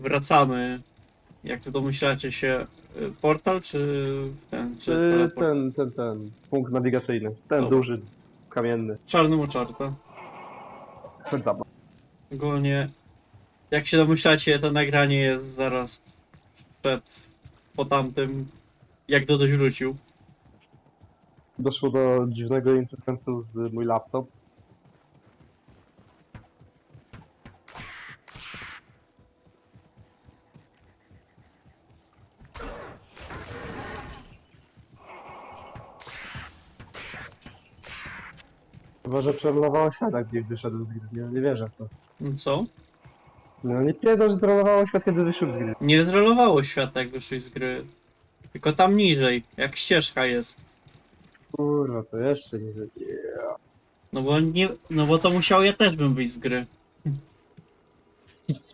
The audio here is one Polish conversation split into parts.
wracamy. Jak to domyślacie się, y, portal czy ten, czy Czy teleport? ten, ten, ten, punkt nawigacyjny. Ten Dobra. duży, kamienny. Czarny mu czarta. Chodź za mną. Ogólnie, jak się domyślacie, to nagranie jest zaraz przed, po tamtym, jak Dodoś wrócił. Doszło do dziwnego incydentu z mój laptop. Chyba, że przerolowało świat, jak gdzieś wyszedłem z gry. Nie, nie wierzę w to. Co? No nie pierdol, że zrolowało świat, kiedy wyszedł z gry. Nie zrolowało świata, jak wyszłeś z gry. Tylko tam niżej, jak ścieżka jest. Kurwa, to jeszcze nie yeah. No bo nie, no bo to musiał ja też bym wyjść z gry.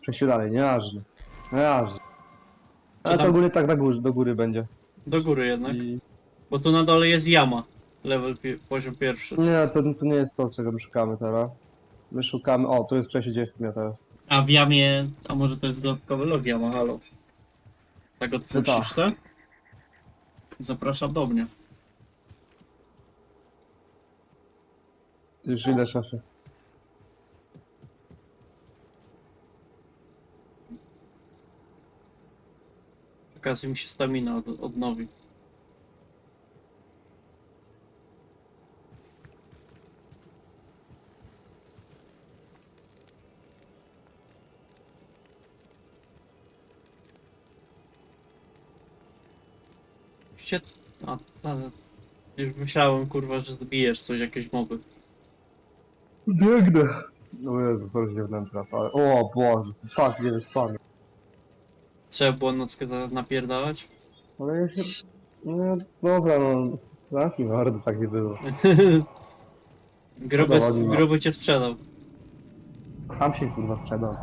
Przejdźmy dalej, nieważne. Nieważne. Co Ale to ogólnie tak na górze, do góry będzie. Do góry jednak. I... Bo tu na dole jest jama. Level pi poziom pierwszy. Nie, to, to nie jest to, czego my szukamy teraz. My szukamy... O, tu jest przejście, gdzie jestem ja teraz. A w jamie, a może to jest dodatkowy log jama, halo. Tak odpuścisz, tak? Zapraszam do mnie. Już ile szefie? Okazji mi się stamina od, odnowi. Się... A, ta, już myślałem, kurwa, że zbijesz coś, jakieś moby. Biegnę! No Jezu, sorry, że nie teraz, ale... O Boże, fuck, nie wiesz pan. Trzeba było nockę za- napierdalać? Ale ja się... No, dobra, no... Zamknij mordę, tak nie było. Gruby, gruby cię sprzedał. Sam się kurwa sprzedał.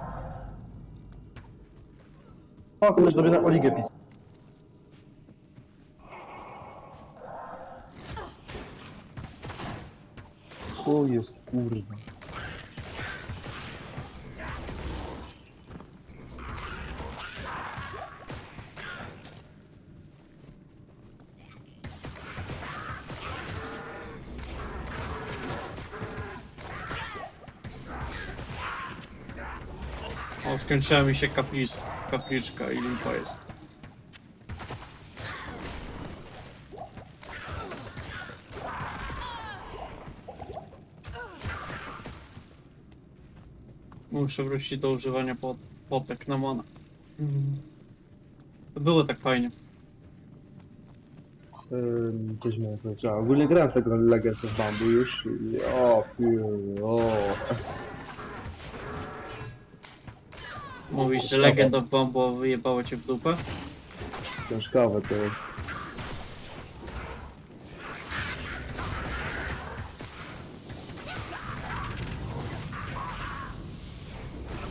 O, kurde, tobie na Oligę pis. O jest kurwa. Skończyła mi się kaplic, kapliczka i limpa jest. Muszę wrócić do używania pot, potek na mana. Mhm. To było tak fajnie. Ym, Coś miałem powiedzieć. A, Ogólnie grałem w tego Legend of Bamboo już i... O, piu, o. Mówisz, że Legend of Bombo wyjebało cię w dupę? Ciężkowe to jest.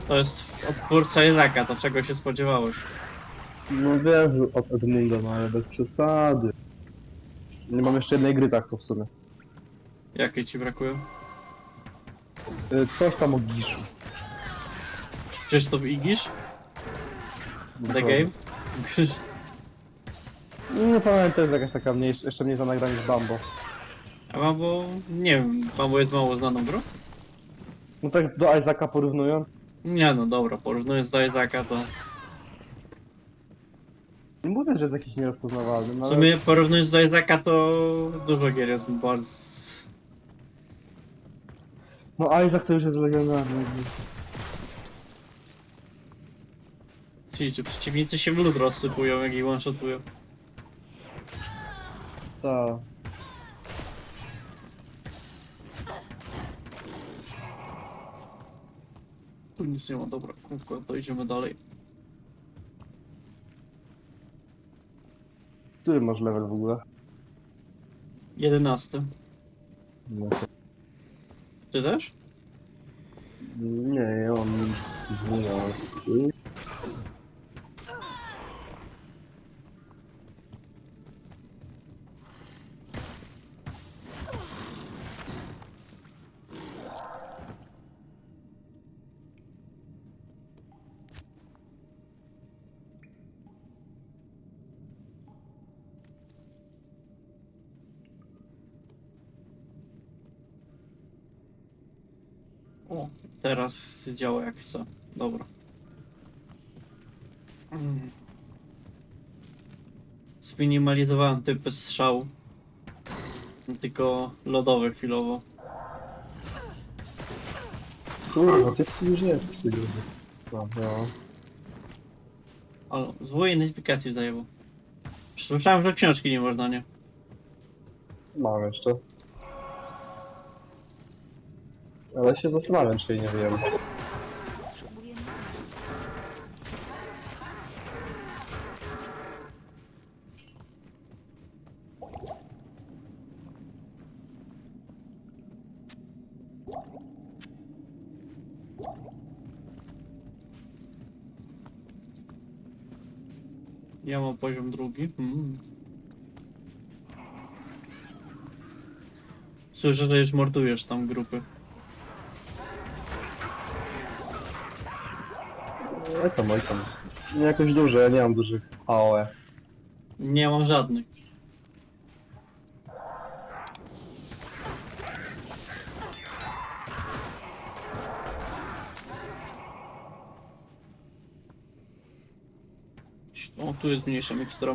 To jest odpórca Izaka, to czego się spodziewałeś? No wiem, od Edmunda, no ale bez przesady. Nie mam jeszcze jednej gry tak to w sumie. Jakie ci brakuje? Y, Coś tam o Giszu. Krzysztof Igisz? The Game? Nie pamiętam, to jest jakaś taka mniejsza, jeszcze mniej znana gra niż Bambo. A Bambo, nie wiem, Bambo jest mało znaną grą? No tak do Isaaca porównując, Nie no dobra, porównując do Izaka to... nie mówię, że jest jakiś nierozpoznawalny, no W ale... sumie porównując do Izaka to dużo gier jest bardzo... No Isaac to już jest legendarny. Ci, czy przeciwnicy się w lód rozsypują, jak ich one-shotują. Tak. Tu nic nie ma, dobra, krótko, to idziemy dalej. Który masz level w ogóle? Jedenasty. No, Ty też? nie, ja mam 12. Teraz działa jak chce. Dobra. Zminimalizowałem typy strzału. Tylko lodowe chwilowo. Kurwa, ty tu już jest. ty ludzie. No, no. O, identyfikacji zajęło. Słyszałem, że książki nie można, nie? Mam jeszcze. Ale się zastanawiam, czy jej nie wiem. Potrzebuję Ja mam poziom drugi. Mm. Słyszę, że już mordujesz tam grupy. Oj tam, oj tam. Nie jakoś duże, ja nie mam dużych AOE. Nie mam żadnych. O, tu jest mniejsza mikstura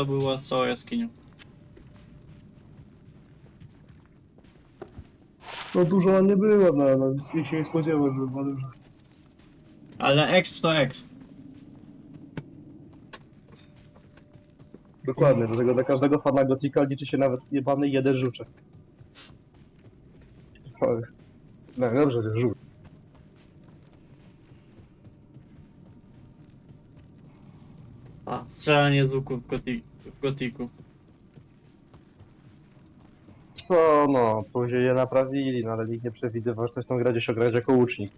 to była cała jaskinia. No dużo ona nie było, no, no nikt się nie spodziewał, że była duża. Ale exp to exp. Dokładnie, dlatego dla każdego fana Gotika liczy się nawet jebany jeden żuczek. No dobrze, że żółt. A, strzelanie z łuku w, goti w gotiku. Co no, później je naprawili, no ale nikt nie przewidywał, że ktoś tą gra gdzieś ograć jako łucznik.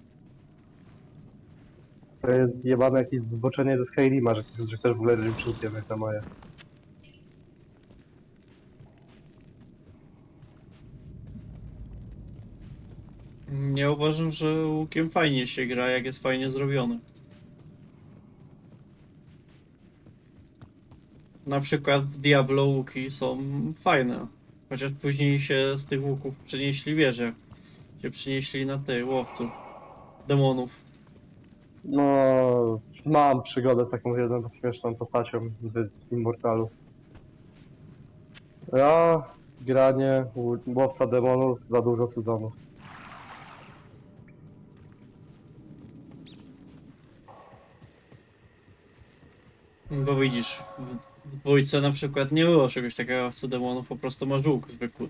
To jest jebane jakieś zboczenie ze Skyrima, że, że chcesz w ogóle być łucznikiem, jak to moje. Nie uważam, że łukiem fajnie się gra, jak jest fajnie zrobiony. Na przykład w Diablo łuki są fajne. Chociaż później się z tych łuków przenieśli wieże. Się przenieśli na tych łowców. Demonów. No, mam przygodę z taką jedną śmieszną postacią w Immortalu. Ja, granie, łowca demonów, za dużo sezonów. Bo widzisz, w w dwójce na przykład nie było czegoś takiego co demonów, po prostu masz łuk zwykły.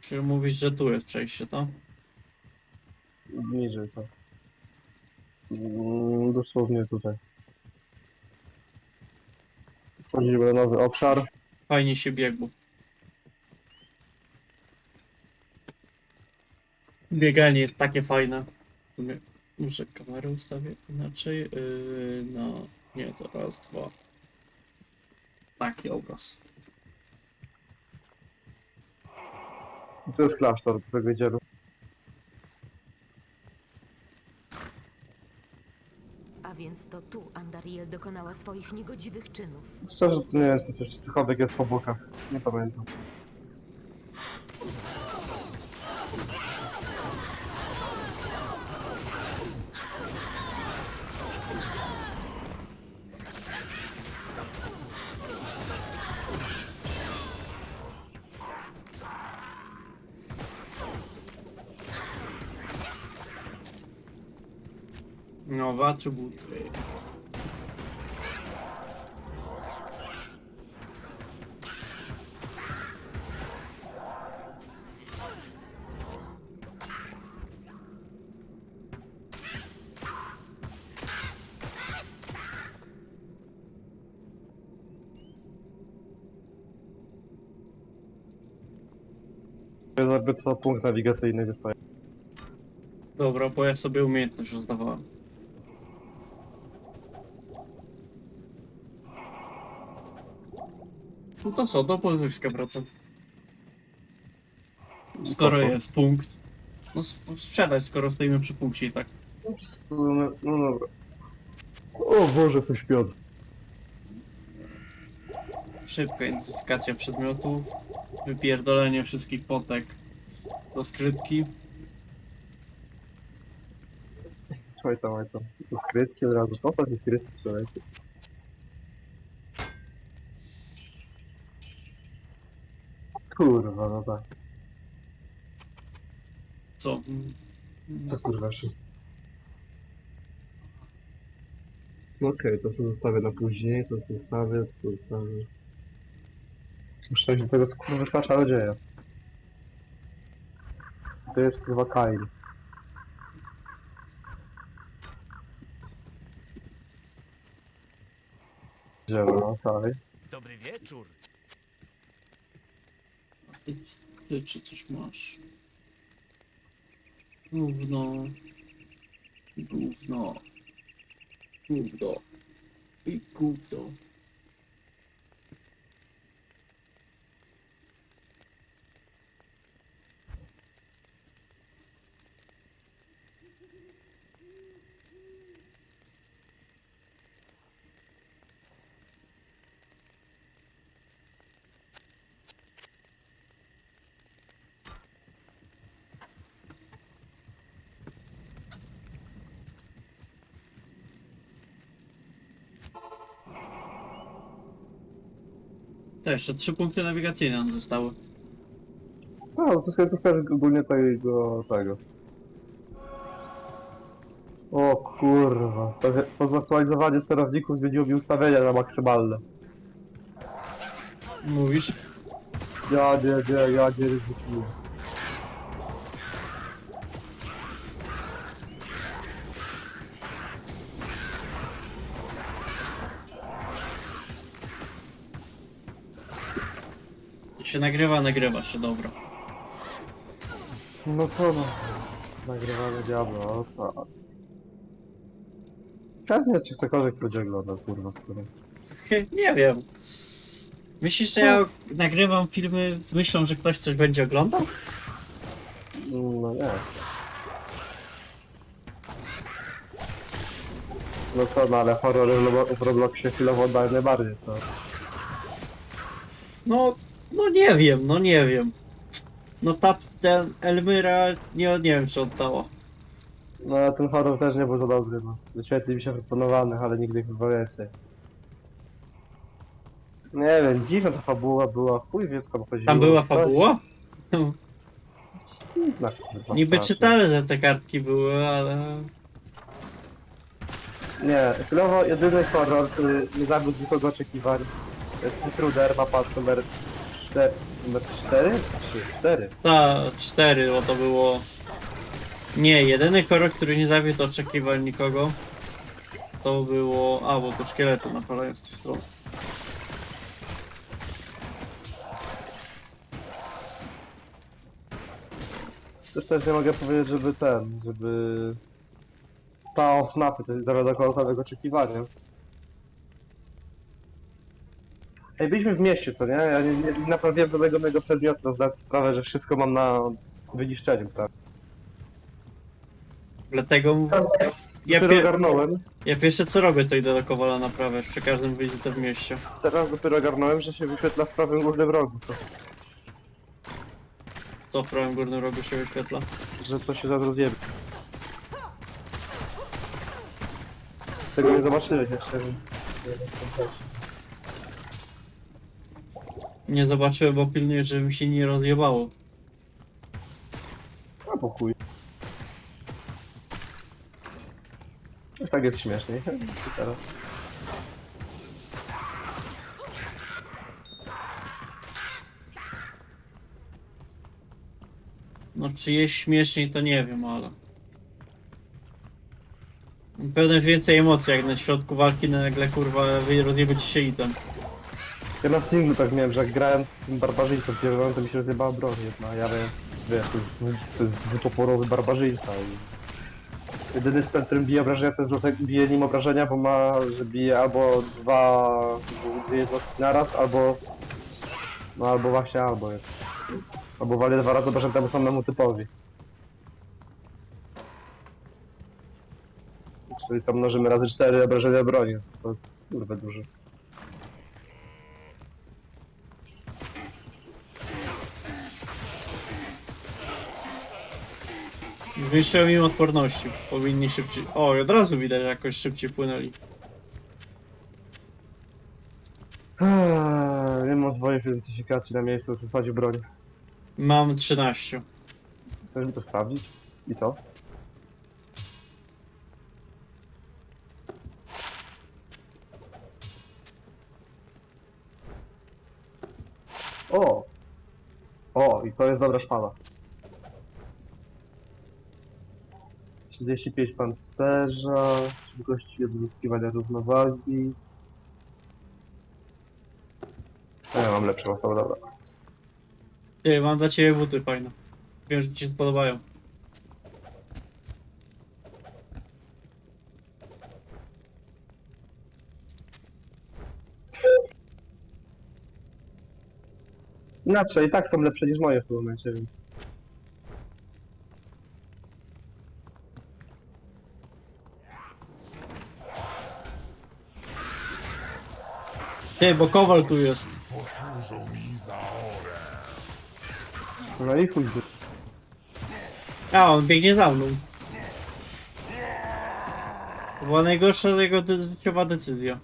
Czy mówisz, że tu jest przejście, to? Niżej to. Mm, Dosłownie tutaj. Wchodzimy na nowy obszar. Fajnie się biegło. Bieganie jest takie fajne. Muszę kamerę ustawię inaczej. Yy, no, nie, to raz, dwa. Taki obraz. To jest klasztor, do którego idziemy. A więc to tu Andariel dokonała swoich niegodziwych czynów. Szczerze to nie jest coś, czy cokolwiek jest po bokach. Nie pamiętam. No, Nova atributo. Jakby co punkt nawigacyjny wystaje. Dobra, bo ja sobie umiejętność rozdawałem. To co, do Polska wracam. Skoro Spoko. jest punkt. No sp- sprzedać, skoro stoimy przy punkcie i tak. No, no dobra. O Boże, to śpiąc. Szybka identyfikacja przedmiotów. Wypierdolenie wszystkich potek do skrytki. Oj tam, oj tam. To skrytki od razu. Po co te skrytki człowieku? Kurwa, no tak. Co? Co kurwa się? No okej, to sobie zostawię na później, to sobie zostawię, to zostawię. Muszę się tego skurwysa czarodzieja. To jest kurwa Kain. Dzieło, no. Dobry wieczór. Ty, ty czy coś masz? Gówno. Gówno. Gówno. I gówno. To jeszcze trzy punkty nawigacyjne nam zostały. No, to sobie też ogólnie tego, tego. O kurwa, po zaktualizowaniu sterowników zmieniło mi ustawienia na maksymalne. Mówisz? Ja nie, nie, ja nie ryzykuję. Się nagrywa, nagrywa się, dobra. No co no, nagrywane diablo, o co? Pewnie czy ktokolwiek będzie oglądał, kurwa, sobie. Nie wiem. Myślisz, że ja nagrywam filmy z myślą, że ktoś coś będzie oglądał? No nie. No co, no ale horrory w Roblo- w Robloxie chwilowo oddają najbardziej, co? No, no nie wiem, no nie wiem. No ta, ten Elmyra, nie, nie wiem czy oddała. No ale ten horror też nie był za dobry, no. Świetnie mi się proponowanych, ale nigdy chyba więcej. Nie wiem, dziwna ta fabuła była, chuj wie skąd chodziło. Tam była fabuła? No, kurwa, Niby strasznie. czytałem, że te kartki były, ale... Nie, chwilowo jedyny horror, który nie zabił nikogo oczekiwań, to jest Intruder, mapa numer 4, numer 4? 3, 4. Ta, cztery, bo to było... Nie, jedyny horror, który nie zawiódł oczekiwań nikogo, to było... A, bo to szkielety napalają z tej strony. Też też nie mogę powiedzieć, żeby ten, żeby... Ta FNAFy to zawiodła kolosowego oczekiwania. Ej, byliśmy w mieście, co nie? Ja nie, nie, naprawiłem żadnego mojego przedmiotu, zdać sprawę, że wszystko mam na wyniszczeniu, tak? Dlatego ja, Dopiero pie... ogarnąłem, ja pierwsze co robię, to idę do Kowala naprawiać przy każdym wizycie w mieście. teraz dopiero ogarnąłem, że się wyświetla w prawym górnym rogu, to, Co w prawym górnym rogu się wyświetla? że to się zaraz rozjebie. Tego nie zobaczyłeś jeszcze, więc... Nie zobaczyłem, bo pilnuję, żeby mi się nie rozjebało. A pokój. Już tak jest śmieszniej. Teraz. No czy jest śmieszniej, to nie wiem, ale... Pewnie więcej emocji, jak na środku walki nagle kurwa rozjebie ci się item. Ja na singlu tak miałem, że jak grałem tym barbarzyńcą pierwszą, to mi się rozjebała broń jedna, ja wiem. wiesz, to jest, dwu- to jest dwutoporowy barbarzyńca i... Jedyny spell, którym bije obrażenia, to jest, że bije nim obrażenia, bo ma, że bije albo dwa, dwie jednostki naraz, albo... No albo właśnie albo jest. Albo wali dwa razy obrażenia temu samemu typowi. Czyli tam mnożymy razy cztery obrażenia broni. To kurwa dużo. Zwiększyłem im odporności. Powinni szybciej. O, i od razu widać, że jakoś szybciej płynęli. Eee, Nie mam swojej identyfikacji na miejscu, co spłacił broń. Mam 13. Chcesz mi to sprawdzić? I co? O! O, i to jest dobra szpada. 35 pancerza, szybkości odzyskiwania równowagi. A ja mam lepszą osobę, dobra. Ty, mam dla ciebie buty fajne. Wiem, że ci się spodobają. Inaczej, i tak są lepsze niż moje w tym momencie, więc... Ty, bo kowal tu jest. Posłużą mi za orę. No i chuj. A, on biegnie za mną. To była najgorsza jego de- życiowa decyzja.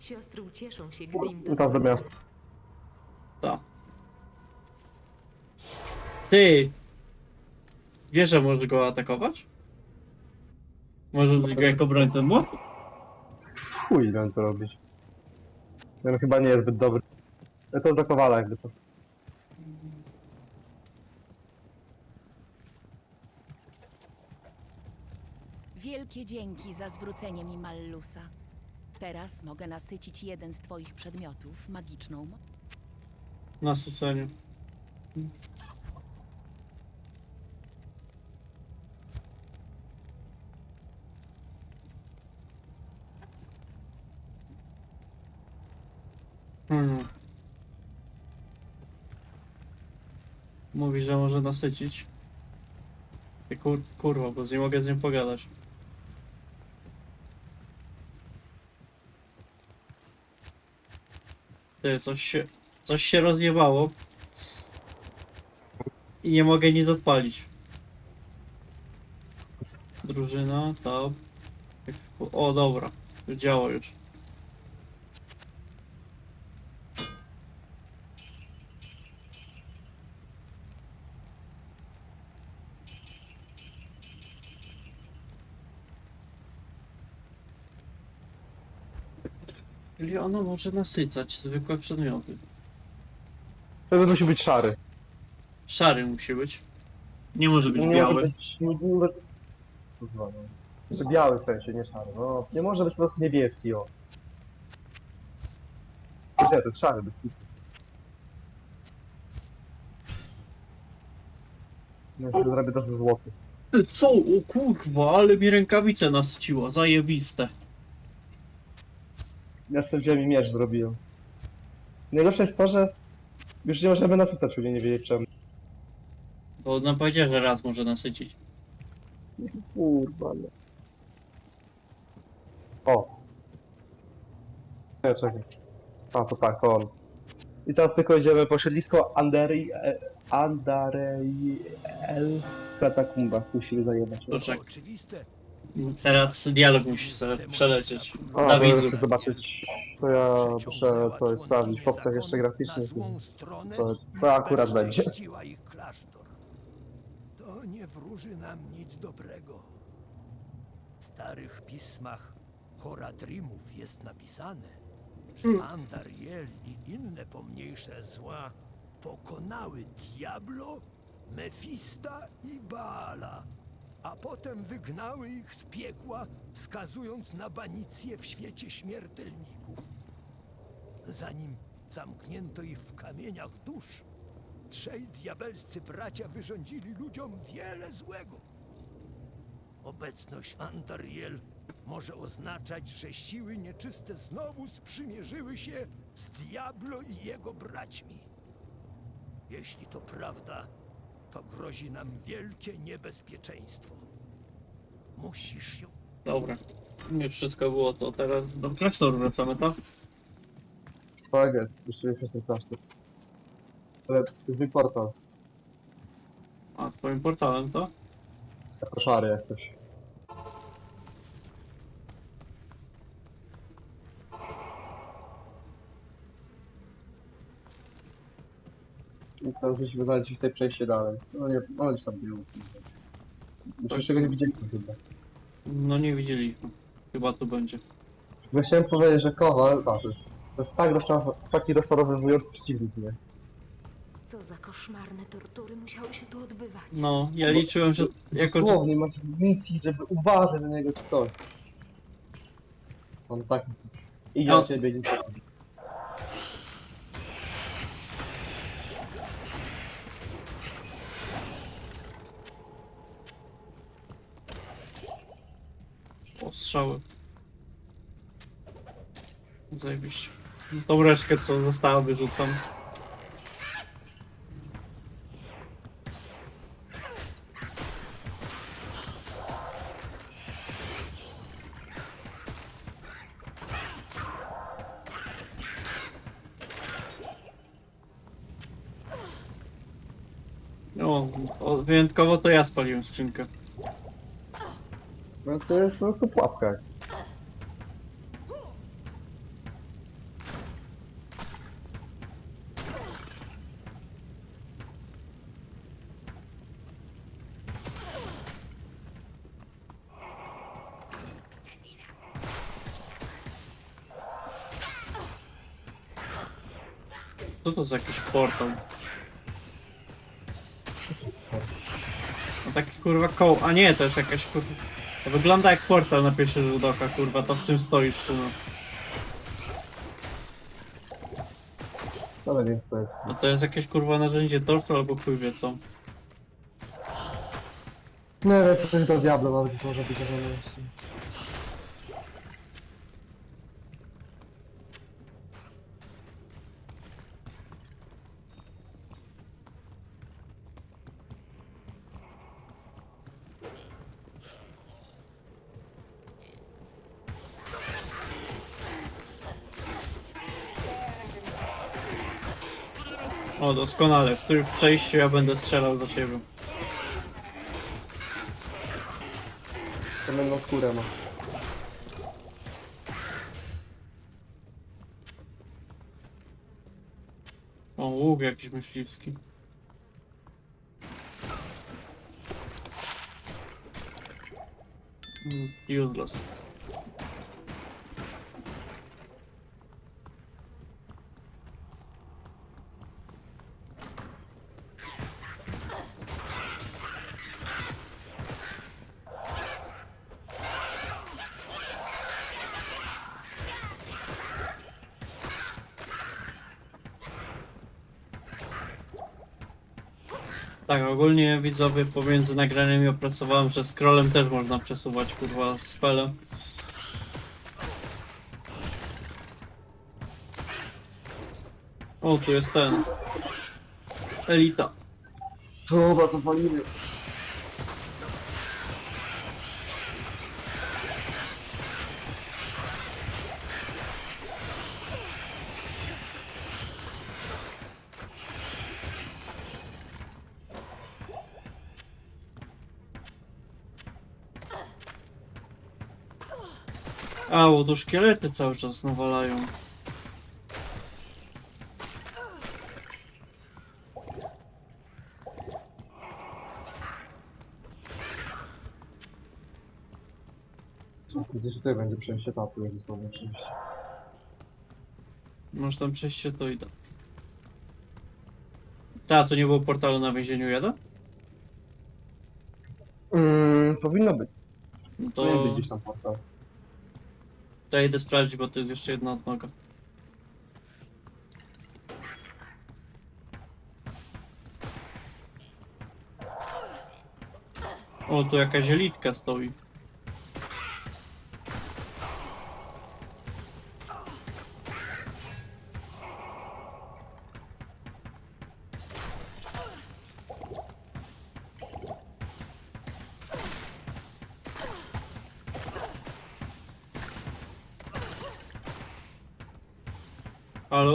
Siostry ucieszą się, gdy im to. Tak. Ty! Wiesz, że może go atakować? Może go jako broń ten młot? Chuj, ile on to robić. Ten chyba nie jest zbyt dobry. Ja to za kowala jakby to. Wielkie dzięki za zwrócenie mi Mallusa. Teraz mogę nasycić jeden z twoich przedmiotów magiczną mocą. Nasycenie. Hmm. Mówi, że może nasycić. Ty kur kurwa, bo nie mogę z nim pogadać. Ty, coś się, coś się rozjebało. I nie mogę nic odpalić. Drużyna, tab. O, dobra. Działa już. Czyli ono może nasycać zwykłe przedmioty. Wtedy musi być szary. Szary musi być. Nie może być Nie biały. może być... Nie, nie może... Kurwa, no. Znaczy biały w sensie, nie szary. No, nie może być po prostu niebieski, o. Nie, to jest szary, bez kitu. No, ja zrobię złoty. Ty Co? O kurwa, ale mi rękawice nasyciło. Zajebiste. Ja sobie wziąłem i miecz zrobiłem. Najgorsze jest to, że już nie możemy nasycać, czyli nie wiedzieć czemu. Bo nam powiedział, że raz może nasycić. Kurwa, no. O! Nie, czekaj. A, to tak, to on. I teraz tylko idziemy po siedlisko Andari... e, Andariel... Katakumba. Musimy zajebać. To czek. Oczywiste. Teraz dialog musi sobie przelecieć. A, to widzów. chcę zobaczyć. To ja muszę coś sprawdzić. W opcjach jeszcze graficznych. To, to akurat będzie. To nie wróży nam nic dobrego. W starych pismach Horadrimów jest napisane, że Andariel i inne pomniejsze zła pokonały Diablo, Mefista i Baala, a potem wygnały ich z piekła, skazując na banicję w świecie śmiertelników. Zanim zamknięto ich w kamieniach dusz, trzej diabelscy bracia wyrządzili ludziom wiele złego. Obecność Antariel może oznaczać, że siły nieczyste znowu sprzymierzyły się z Diablo i jego braćmi. Jeśli to prawda, to grozi nam wielkie niebezpieczeństwo. Musisz się Dobra. Nie wszystko było to teraz do klasztoru wracamy, tak? Tak jest, jeszcze jest ten klasztor. Ale to jest mój portal, A twoim portalem, to? jako szary jak coś. To musimy znaleźć tutaj przejście dalej. No nie, no gdzieś tam było. Jeszcze czego nie widzieliśmy chyba. No nie widzieliśmy. Chyba tu będzie. Ja chciałem powiedzieć, że Kowal, znaczy, to jest tak rozczarow- taki rozczarowywujący przeciwnik, nie? Co za koszmarne tortury musiały się tu odbywać. No, ja liczyłem, że jako, że Dosłownie macie w misji, żeby uważać na niego czy coś. On taki... Idzie No. na ciebie, nie ostrzały. Zajebiście. Tą resztkę, co została, wyrzucam. No, wyjątkowo to ja spaliłem skrzynkę. No to jest po prostu pułapka. Co to za jakiś portal? No taki kurwa koło. A nie, to jest jakaś kurwa. To wygląda jak portal na pierwszy rzut oka, kurwa, to w czym stoisz w sumie. Ale więc to jest... No to jest jakieś kurwa narzędzie tortu albo chuj wie co. Nie wiem, co to jest do Diablo nawet może być że doskonale, stój w przejściu, ja będę strzelał za siebie. Kamienną skórę ma. O, łuk jakiś myśliwski. Mm, Useless. Tak, ogólnie widzowie pomiędzy nagraniami opracowałem, że scrollem też można przesuwać kurwa spele. O, tu jest ten. Elita. Dobra, to walimy. A, bo tu szkielety cały czas nawalają. Gdzieś tutaj będzie przejście tatu, jak dosłownie oczywiście. Może tam przejście to idę. Ta, to nie było portalu na więzieniu 1? Mm, powinno być. No To nie to, być gdzieś tam portal. To ja idę sprawdzić, bo to jest jeszcze jedna odnoga. O, tu jakaś elitka stoi.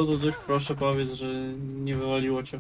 Duduś, proszę powiedz, że nie wywaliło cię.